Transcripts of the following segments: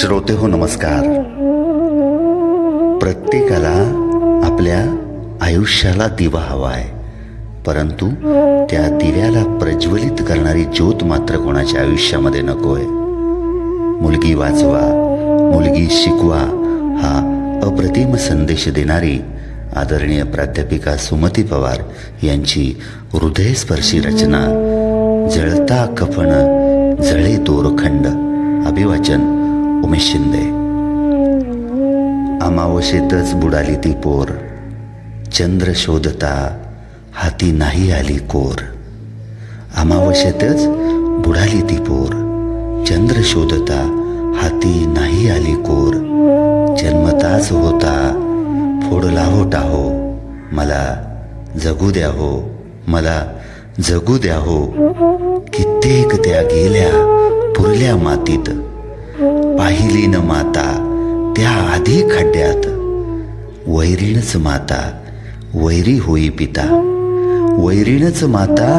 श्रोते हो नमस्कार. प्रत्येकाला आपल्या आयुष्याला दिवा हवा आहे परंतु त्या दिव्याला प्रज्वलित करणारी ज्योत मात्र कोणाच्या आयुष्यामध्ये नकोय. मुलगी वाचवा मुलगी शिकवा हा अप्रतिम संदेश देणारी आदरणीय प्राध्यापिका सुमती पवार यांची हृदयस्पर्शी रचना जळता कफन जळे दोरखंड अभिवाचन उमेश शिंदे. अमावशेतच बुडाली ती पोर. चंद्र शोधता हाती नाही आली कोर. अमावशेतच बुडाली ती पोर. चंद्र शोधता हाती नाही आली कोर. जन्मताच होता फोडला हो टाहो. मला जगू द्या हो मला जगू द्या हो. कित्येक त्या गेल्या पुरल्या मातीत. पाहिली न माता त्या आधी खड्ड्यात. वैरीणच माता वैरी होई पिता. वैरीणच माता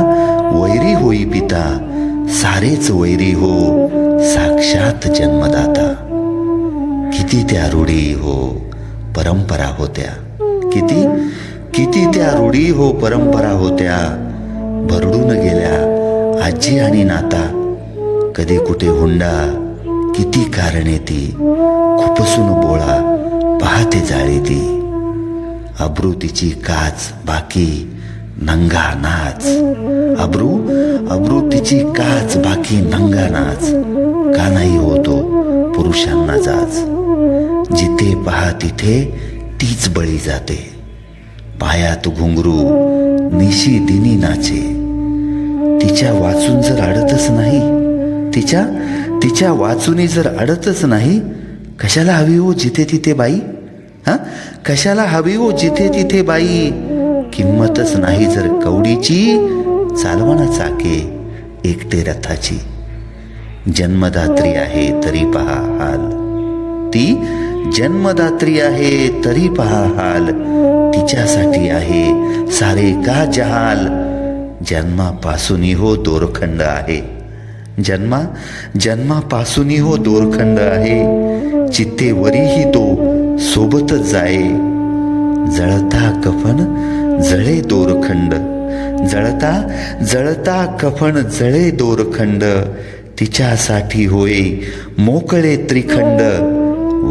वैरी होई पिता सारेच वैरी हो साक्षात जन्मदाता. किती त्या रूढी हो परंपरा होत्या. किती? किती त्या रूढी हो परंपरा होत्या. भरडून गेल्या आजी आणि नाता. कधी कुठे हुंडा किती कारणे ती. खुपसून बोळा पाहते जाळी ती. अब्रू तिची काच बाकी नंगा नाच. अब्रू अब्रू तिची काच बाकी नंगा नाच. का नाही होतो पुरुषांना जाच. जिथे पहा तिथे तीच बळी जाते. पायात घुंगरू निशी दिनी नाचे. तिच्या वाचून जर अडतच नाही तिच्या तिच्या वाचूनी जर अडतच नाही कशाला हवी हो जिथे तिथे बाई? हा? कशाला हवी हो जिथे तिथे बाई? किंमतच नाही जर कवडीची चालवणा चाके एकटे रथाची. जन्मदात्री आहे तरी पहा हाल. ती जन्मदात्री आहे तरी पहा हाल. तिच्यासाठी आहे सारे का जहाल? जन्मापासूनही हो दोरखंड आहे. जन्मा जन्मापासूनही हो दोरखंड आहे. चित्तेवरीही तो सोबतच जाये जळता कफन जळे दोरखंड. जळता जळता कफन जळे दोरखंड. तिच्यासाठी होय मोकळे त्रिखंड.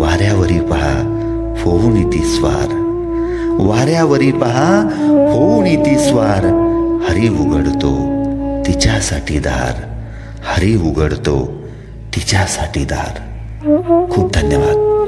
वाऱ्यावरी पहा होऊन ती स्वार. वाऱ्यावरी पहा होऊन ती स्वार. हरी उघडतो तिच्यासाठी दार हरी उघडतो तिच्यासाठी दार. खूप धन्यवाद.